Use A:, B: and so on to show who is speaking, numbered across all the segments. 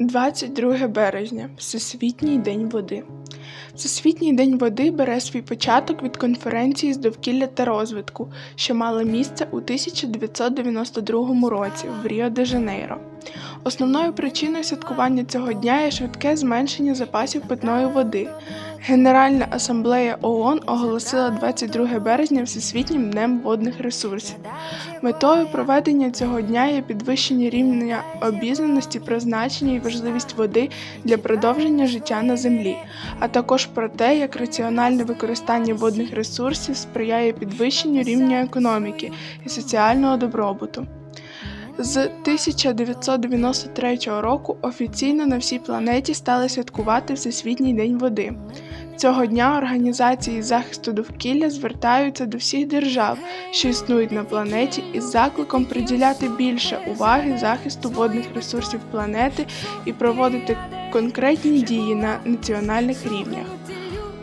A: 22 березня Всесвітній день води. Всесвітній день води бере свій початок від конференції з довкілля та розвитку, що мала місце у 1992 році в Ріо-де-Жанейро. Основною причиною святкування цього дня є швидке зменшення запасів питної води. Генеральна асамблея ООН оголосила 22 березня Всесвітнім днем водних ресурсів. Метою проведення цього дня є підвищення рівня обізнаності про значення і важливість води для продовження життя на землі, а також про те, як раціональне використання водних ресурсів сприяє підвищенню рівня економіки і соціального добробуту. З 1993 року офіційно на всій планеті стали святкувати Всесвітній день води. Цього дня організації захисту довкілля звертаються до всіх держав, що існують на планеті, із закликом приділяти більше уваги захисту водних ресурсів планети і проводити конкретні дії на національних рівнях.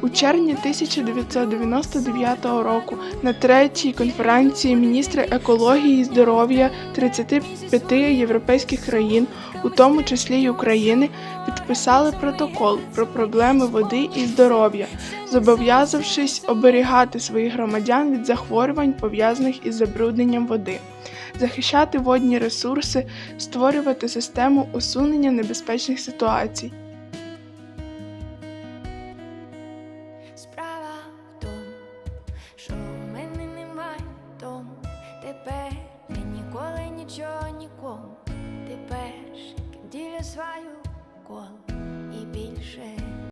A: У червні 1999 року на третій конференції міністри екології і здоров'я 35 європейських країн, у тому числі й України, підписали протокол про проблеми води і здоров'я, зобов'язавшись оберігати своїх громадян від захворювань, пов'язаних із забрудненням води, захищати водні ресурси, створювати систему усунення небезпечних ситуацій.
B: Справа в тому, що в мене немає дому. Тепер я ніколи нічого нікому. Тепер діля свою коло і більше